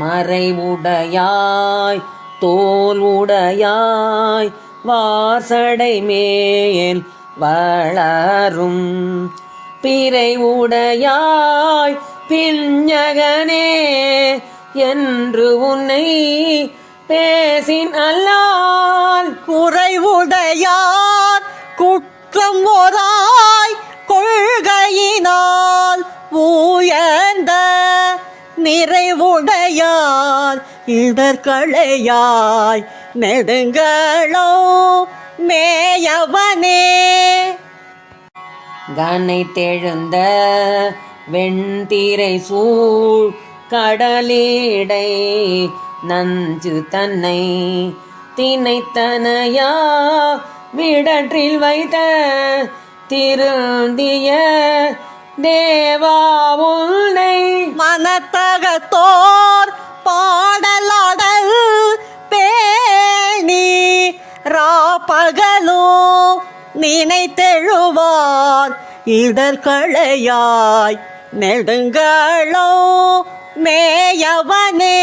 மறைவுடையாய் தோல் உடையாய் வாசடை மேல் வளரும். பிறை உடையாய் பிஞ்சகனே என்று உன்னை பேசின் அல்லால் குறைவுடையார் குற்றம் ஓராய் இடர்களையாய் நெடுங்களோ மேயவனே. கனை தெழுந்த வெண்திரை சூழ் கடலீடை நஞ்சு தன்னை திணைத்தனையா விடற்றில் வைத்த திருந்திய தேவா உன்னை. மனத்தகத்தோர் பாடலாடல் பேணி ராப்பகலோ நினைத்தெழுவார். இடர்களையாய் நெடுங்களோ மேயவனே.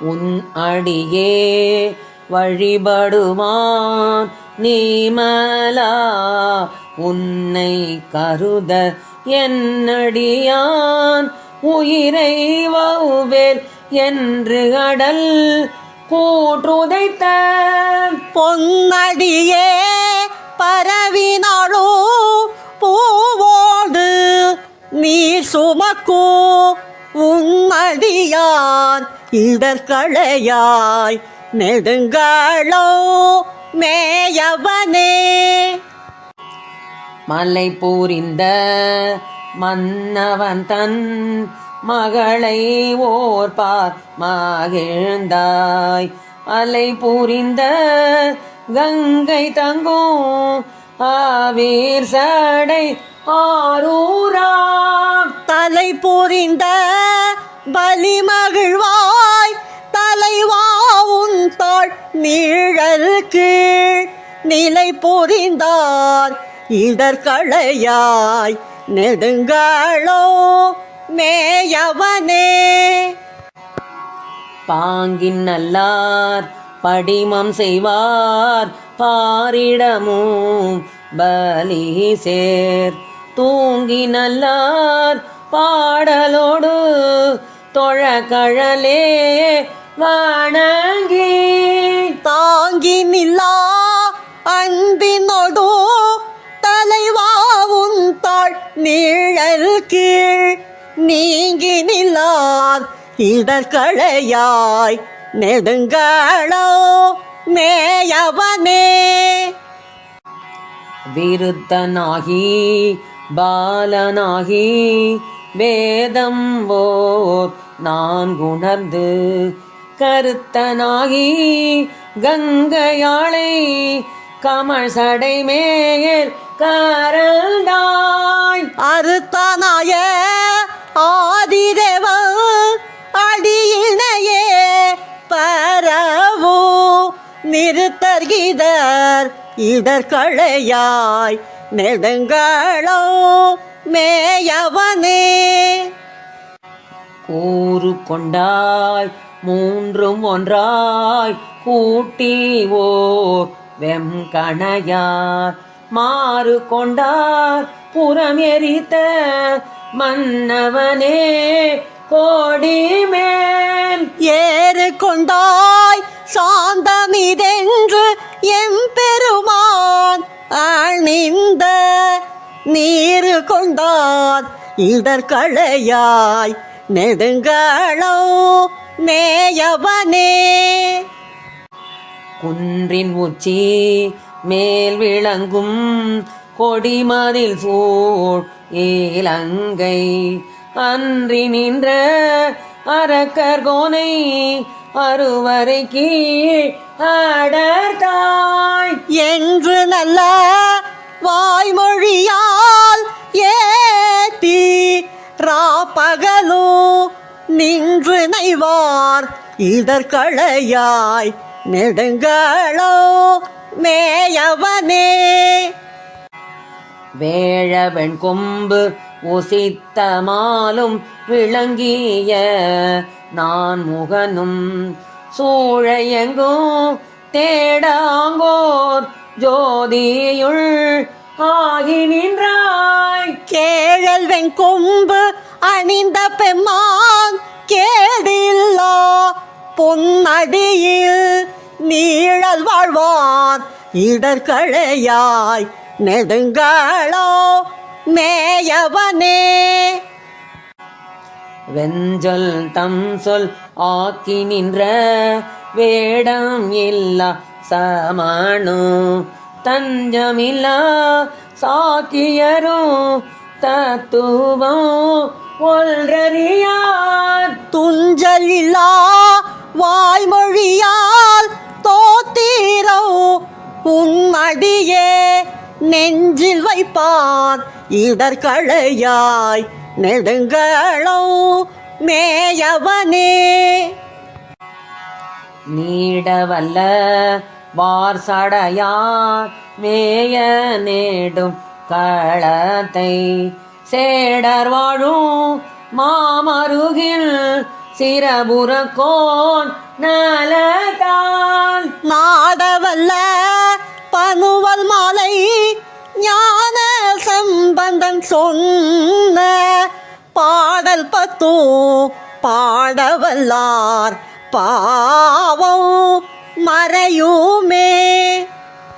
உன் அடியே வழிபடுமான் நீமலா. உன்னை கருத என்னடியான் உயிரை வௌவேல் என்று அடல் கூற்றுதைத்த பொன்னடியே பரவினாளோ பூவோடு நீ சுமக்கோ உன்னடியான் இடர்களையாய் நெடுங்காளோ மேயவனே. மலை பூரிந்த மன்னவன் தன் மகளை ஓர்பார் மகிழ்ந்தாய். அலை புரிந்த கங்கை தங்கும் ஆவீர் சடை ஆரூரா தலை புரிந்த பலி மகிழ்வாய். தலைவாவும் தாழ் நீழல் கீழ். நிலை புரிந்தார் இடர்களையாய் நெடுங்காளோ மேயவனே பாங்கின் நல்லார் படிமம் செய்வார் பாரிடமும் பலி சேர் தூங்கி நல்லார் பாடலோடு தொழக்கழலே வணங்கி தாங்கி நில்லா அன்பினோடோ நீழல் கீழ் நீங்கி நிலார் இடர்களையாய் நெடுங்களோ மேயவனே. விருத்தனாகி பாலனாகி வேதம் ஓர் நான் உணர்ந்து கருத்தனாகி கங்கையாளை கமல் சடை மேல் கரந்தாய். அறுத்தனாய ஆதிதேவ அடியினையே பரவோ. நிறுத்தர்கிதர் இடர்களையாய் நெடுங்களோ மேயவனே. கூறு கொண்டாய் மூன்றும் ஒன்றாய் கூட்டி ஓர் வெம்கணையார் மாறு கொண்டார் புறம் எரித்த மன்னவனே கோடி மேல். ஏறு கொண்டாய் சாந்தமிதென்று எம்பெருமான் அணிந்த நீரு கொண்டார் இடர்களையாய் நெடுங்களோ மேயவனே. குன்றின் உச்சி மேல் விளங்கும் கொடிமதில் சூழ் ஏலங்கை அன்றி நின்ற அரக்கர்கோனை அறுவரை கீழ் அடர்த்தாய் என்று நல்ல வாய்மொழியால் ஏத்தி ராப்பகலோ நின்று நைவார். இதற்களையாய் நெடுங்களோ மேயவனே. வேழவெண் கொம்பு உசித்தமாலும் விளங்கிய நான் முகனும் சூழையெங்கும் தேடாங்கோர் ஜோதியுள் ஆகி நின்றாய். கேழல் வெண்கொம்பு அணிந்த பெம்மான் கேடில்லா பொன்னடியில் நீழல் வாழ்வான் இடர்களையாய் நெடுங்களோ மேயவனே. வெஞ்சொல் தம் சொல் ஆக்கி நின்ற வேடம் இல்லா சமணு தஞ்சமில்லா சாக்கியரும் தத்துவம் ஒன்றறியார். துஞ்சலில்லா உன்மடியே நெஞ்சில் வைப்பான் இடர்களையாய் நெடுங்களோ மேயவனே. நீடவல்ல வார் சடையார் மேய நேடும் களத்தை சேடர் வாழும் மாமருகில் சிரபுரக்கோன் நலத்தான் நாடவல்ல பனுவல் மாலை ஞான சம்பந்தன் சொன்ன பாடல் பத்தோ பாடவல்லார் பாவம் மறையுமே.